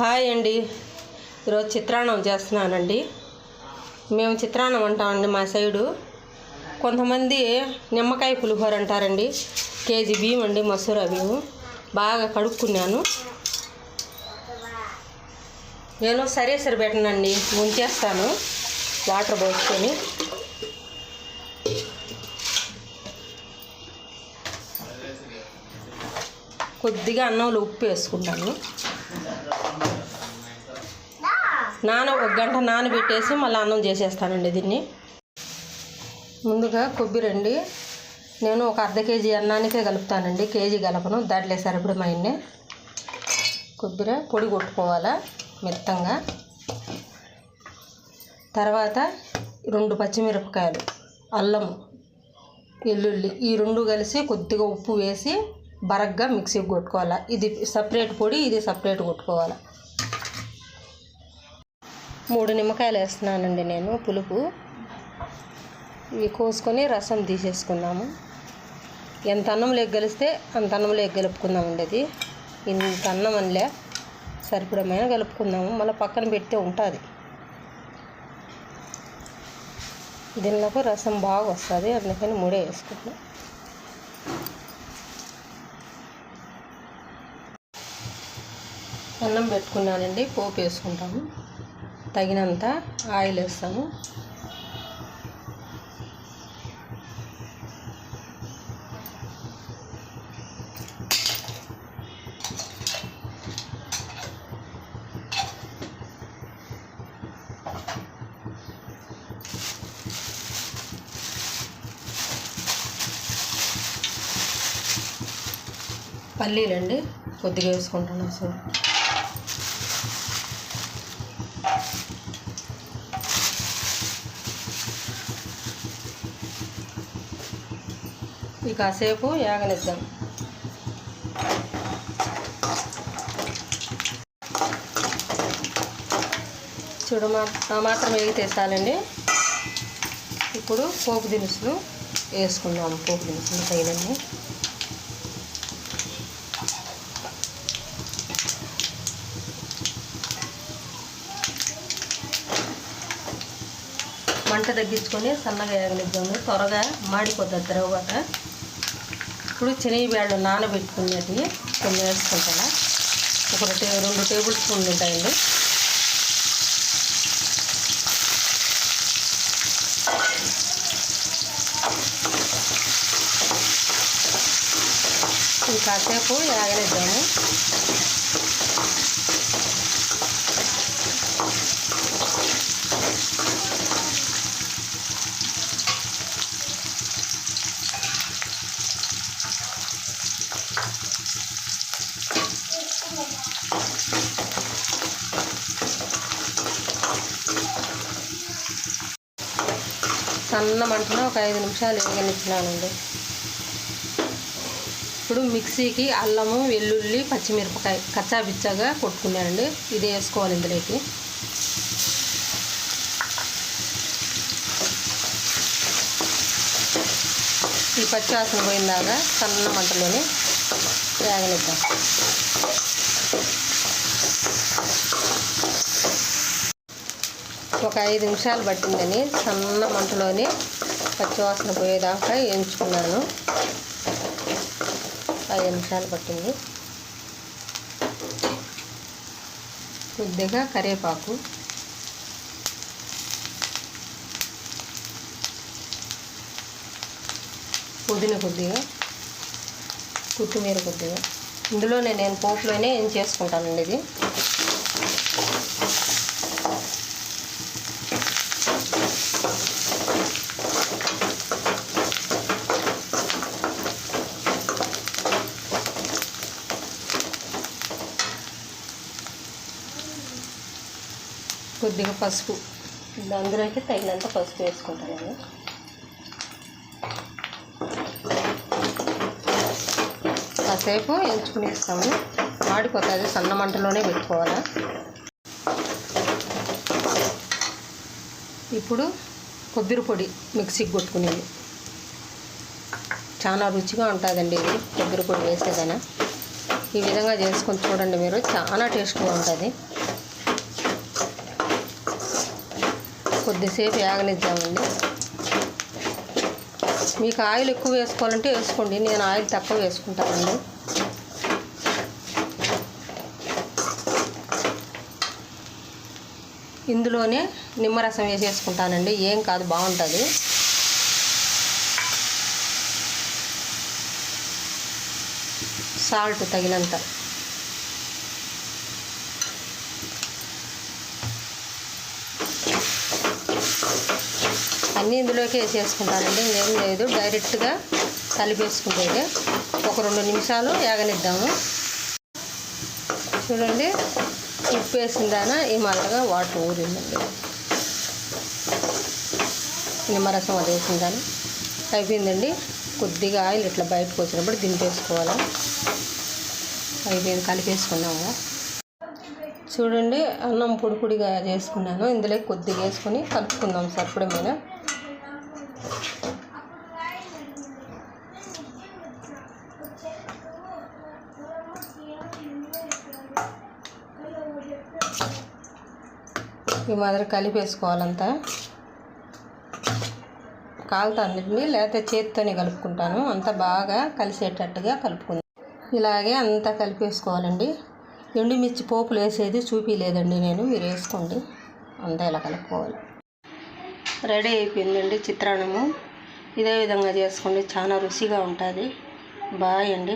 Hi అండి. ఈరోజు చిత్రాన్నం చేస్తున్నానండి. మేము చిత్రాన్నం అంటామండి మా సైడు. కొంతమంది నిమ్మకాయ పులిహోర అంటారండి. కేజీ బియ్యం అండి మసూర బియ్యం. బాగా కడుక్కున్నాను. నేను సరే సరిపెట్టనండి పెట్టనండి. ఉంచేస్తాను. వాటర్ పోసుకొని. కొద్దిగా అన్నంలో ఉప్పు వేసుకుంటాను. నాన ఒక గంట నానబెట్టేసి మళ్ళీ అన్నం చేసేస్తానండి దీన్ని. ముందుగా కొబ్బరి అండి. నేను ఒక అర్ధ కేజీ అన్నానికే కలుపుతానండి. కేజీ కలపను. దాంట్లో సరిపడమైంది కొబ్బరి పొడి కొట్టుకోవాలా మెత్తంగా. తర్వాత రెండు పచ్చిమిరపకాయలు అల్లం వెల్లుల్లి ఈ రెండు కలిసి కొద్దిగా ఉప్పు వేసి బరగ్గా మిక్సీకి కొట్టుకోవాలి. ఇది సపరేట్ పొడి ఇది సపరేట్ కొట్టుకోవాలి. మూడు నిమ్మకాయలు వేస్తున్నానండి నేను పులుపు. ఇవి కోసుకొని రసం తీసేసుకున్నాము. ఎంత అన్నం లేక అంత అన్నం లేక అది. ఇంత అన్నం అనిలే సరిపడమైన కలుపుకుందాము. మళ్ళీ పక్కన పెడితే ఉంటుంది. దీనిలోకి రసం బాగా వస్తుంది అందుకని మూడే వేసుకుంటున్నాం. అన్నం పెట్టుకున్నానండి పోపు వేసుకుంటాము. తగినంత ఆయిల్ వేస్తాము. పల్లీలండి కొద్దిగా వేసుకుంటాను అసలు ఇక కాసేపు యాగనిద్దాం. చూడు మా ఆ మాత్రం వేగితే చాలండి. ఇప్పుడు పోపు దినుసులు వేసుకున్నాము పోపు దినుసులు తగినన్ని. మంట తగ్గించుకొని సన్నగా వేగనిద్దాము త్వరగా మాడిపోతుంది తర్వాత. ఇప్పుడు శనగబ్యాళ్ళు నానబెట్టుకునేది కొన్ని వేసుకుంటాను. ఒక టే రెండు టేబుల్ స్పూన్లు ఉంటాయండి. కాసేపు యాగనిద్దాము. సన్న మంటలో ఒక ఐదు నిమిషాలు వేగనిచ్చినానండి. ఇప్పుడు మిక్సీకి అల్లము వెల్లుల్లి పచ్చిమిరపకాయ కచ్చా బిచ్చాగా కొట్టుకున్నానండి. ఇది వేసుకోవాలి ఇందులోకి. ఈ పచ్చివాసన పోయిందాక సన్న మంటలోనే వేగనిద్దాం. ఒక ఐదు నిమిషాలు పట్టిందని సన్న మంటలోనే పచ్చివాసన పోయేదాకా వేయించుకున్నాను ఐదు నిమిషాలు పట్టింది. కొద్దిగా కరివేపాకు. పుదీన కొద్దిగా. కొత్తిమీర కొద్దిగా. ఇందులోనే నేను పోపులోనే ఏం చేసుకుంటానండి ఇది? కొద్దిగా పసుపు. అందులోకి తగినంత పసుపు వేసుకుంటాను నేను. కాసేపు ఎంచుకుని ఇస్తాము మాడిపోతుంది సన్న మంటలోనే పెట్టుకోవాలి? ఇప్పుడు కొబ్బరి పొడి మిక్సీకి కొట్టుకునేది. చాలా రుచిగా ఉంటుందండి ఇది కొబ్బరి పొడి వేసేదైనా. ఈ విధంగా చేసుకొని చూడండి మీరు చాలా టేస్ట్గా ఉంటుంది. కొద్దిసేపు యాగనిద్దామండి మీకు ఆయిల్ ఎక్కువ వేసుకోవాలంటే వేసుకోండి. నేను ఆయిల్ తక్కువ వేసుకుంటానండి. ఇందులోనే నిమ్మరసం వేసేసుకుంటానండి. ఏం కాదు బాగుంటుంది. సాల్ట్ తగినంత. అన్నీ ఇందులోకి వేసేసుకుంటానండి. ఇంకేం లేదు డైరెక్ట్గా కలిపేసుకుంటే ఒక రెండు నిమిషాలు యాగనిద్దాము చూడండి ఉప్పు వేసిందాన ఈ మాదిరిగా వాటర్ ఊరిందండి. నిమ్మరసం అది వేసిన అయిపోయిందండి. కొద్దిగా ఆయిల్ ఇట్లా బయటకు వచ్చినప్పుడు దింపేసుకోవాలి. అయిపోయింది కలిపేసుకున్నాము. చూడండి అన్నం పొడి పొడిగా చేసుకున్నాను. ఇందులో కొద్దిగా వేసుకొని కలుపుకుందాం సరిపడమైన. ఈ మాదిరి కలిపేసుకోవాలంతా. కాలుతాందండి లేకపోతే చేతితోనే కలుపుకుంటాను. అంతా బాగా కలిసేటట్టుగా కలుపుకుంది. ఇలాగే అంతా కలిపేసుకోవాలండి. ఎండుమిర్చి పోపులు వేసేది చూపించలేదండి నేను. మీరు వేసుకోండి. అంతా ఇలా కలుపుకోవాలి. రెడీ అయిపోయిందండి చిత్రాన్నము. ఇదే విధంగా చేసుకోండి. చాలా రుచిగా ఉంటుంది. బాయ్ అండి.